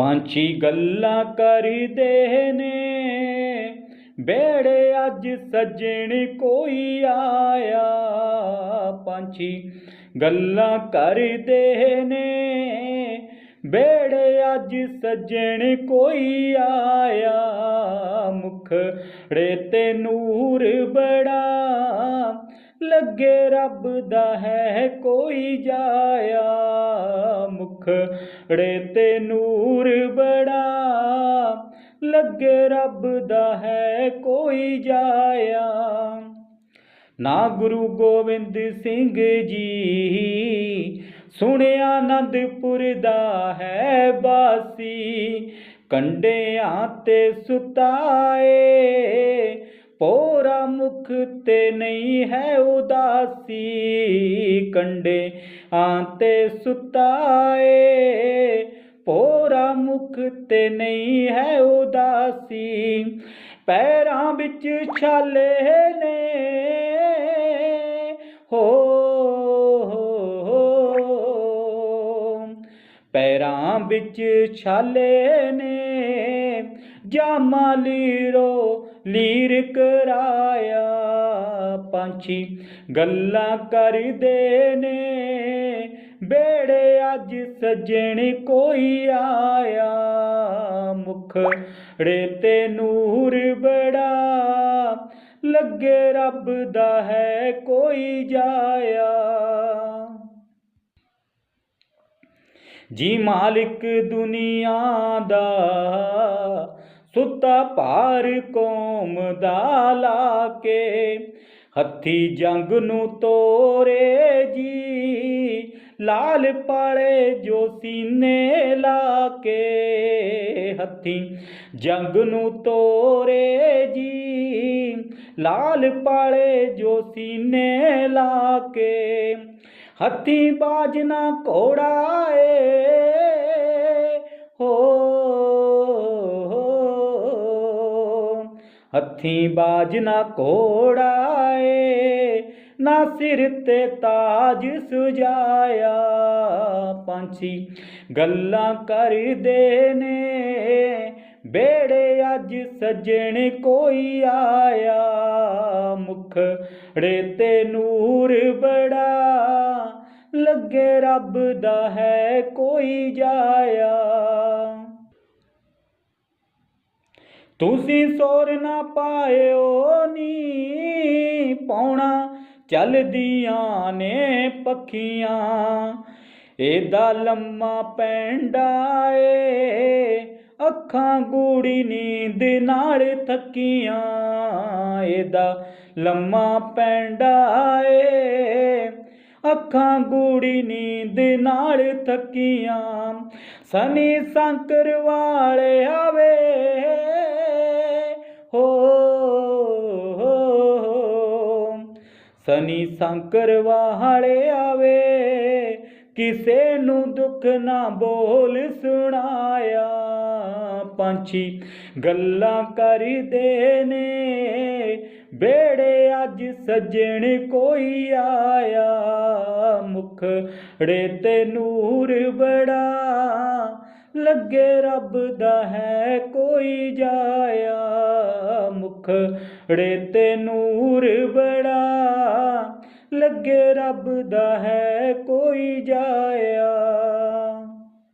ਪੰਛੀ ਗੱਲਾਂ ਕਰਦੇ ਨੇ। ਬੇੜੇ ਅੱਜ ਸੱਜਣ ਕੋਈ ਆਇਆ। ਪੰਛੀ ਗੱਲਾਂ ਕਰਦੇ ਨੇ। ਬੇੜੇ ਅੱਜ ਸੱਜਣ ਕੋਈ ਆਇਆ। ਮੁਖੜੇ ਤੇ ਨੂਰ ਬੜਾ ਲੱਗੇ ਰੱਬ ਦਾ ਹੈ ਕੋਈ ਜਾਇਆ। ਮੁਖੜੇ ਤੇ ਨੂਰ ਬੜਾ। ਲੱਗੇ ਰੱਬ ਦਾ ਹੈ ਕੋਈ ਜਾਇਆ। ਨਾ ਗੁਰੂ ਗੋਬਿੰਦ ਸਿੰਘ ਜੀ, ਸੁਣਿਆ ਆਨੰਦਪੁਰ ਦਾ ਹੈ ਬਾਸੀ ਕੰਡਿਆਂ ਤੇ ਸੁਤਾਏ ਪੋਰਾ ਮੁਖ ਤੇ ਨਹੀਂ ਹੈ ਉਦਾਸੀ। ਕੰਡੇ ਆਂ ਤੇ ਸੁਤਾਏ। ਪੋਰਾ ਮੁਖ ਤੇ ਨਹੀਂ ਹੈ ਉਦਾਸੀ। ਪੈਰਾਂ ਵਿੱਚ ਛਾਲੇ ਨੇ। ਹੋ। ਪੈਰਾਂ ਵਿੱਚ ਛਾਲੇ ਨੇ। ਜਾਮਾ ਲੀਰੋ ਲੀਰ ਕਰਾਇਆ ਪੰਛੀ। ਗੱਲਾਂ ਕਰਦੇ ਨੇ, ਬੇੜੇ ਅੱਜ ਸੱਜਣ ਕੋਈ ਆਇਆ। ਮੁਖੜੇ ਤੇ ਨੂਰ ਬੜਾ, ਲੱਗੇ ਰੱਬ ਦਾ ਹੈ ਕੋਈ ਜਾਇਆ। ਜੀ ਮਾਲਿਕ ਦੁਨੀਆ ਦਾ, ਸੁੱਤਾ ਭਾਰ ਕੌਮ ਦਾ ਲਾ ਕੇ ਹੱਥੀ ਜੰਗ ਨੂੰ ਤੋਰੇ ਜੀ, ਲਾਲ ਪਾਲੇ ਜੋ ਸੀਨੇ ਲਾ ਕੇ ਹੱਥੀ ਜੰਗ ਨੂੰ ਤੋਰੇ ਜੀ, ਲਾਲ ਪਾਲੇ ਜੋ ਸੀਨੇ ਲਾ ਕੇ ਹੱਥੀ ਬਾਜਨਾ ਘੋੜਾ ਏ ਹੋ ਹੱਥੀ ਬਾਜਨਾ ਘੋੜਾ ਏ ਨਾ ਸਿਰ ਤੇ ਤਾਜ ਸੁਜਾਇਆ। ਪੰਛੀ ਗੱਲਾਂ ਕਰਦੇ ਨੇ। ਬੇੜੇ ਅੱਜ ਸੱਜਣ ਕੋਈ ਆਇਆ ਮੁਖੜੇ ਤੇ ਨੂਰ ਬੜਾ। ਲੱਗੇ ਰੱਬ ਦਾ ਹੈ ਕੋਈ ਜਾਇਆ। ਤੁਸੀਂ ਸੋਰ ਨਾ ਪਾਇਓ ਨੀ ਪਾਉਣਾ, ਚਲਦੀਆਂ ਨੇ ਪੱਖੀਆਂ। ਇਹਦਾ ਲੰਮਾ ਪੈਂਡਾ ਏ ਅੱਖਾਂ ਗੂੜੀ ਨੀਂਦ ਨਾਲ ਥੱਕੀਆਂ, ਇਹਦਾ ਲੰਮਾ ਪੈਂਡਾ ਏ। ਅੱਖਾਂ ਗੂੜੀ ਨੀਂਦ ਨਾਲ ਥੱਕੀਆਂ, ਸਨੀ ਸੰਕਰ ਵਾਲੇ ਆਵੇ। ਹੋ ਸਨੀ ਸੰਕਰ ਵਾਲੇ ਆਵੇ। ਕਿਸੇ ਨੂੰ ਦੁੱਖ ਨਾ ਬੋਲ ਸੁਣਾ ਪੰਛੀ ਗੱਲਾਂ ਕਰਦੇ ਨੇ। ਬੇੜੇ ਅੱਜ ਸੱਜਣ ਕੋਈ ਆਇਆ, ਮੁਖੜੇ ਤੇ ਨੂਰ ਬੜਾ। ਲੱਗੇ ਰੱਬ ਦਾ ਹੈ ਕੋਈ ਜਾਇਆ, ਮੁਖੜੇ ਤੇ ਨੂਰ ਬੜਾ। ਲੱਗੇ ਰੱਬ ਦਾ ਹੈ ਕੋਈ ਜਾਇਆ।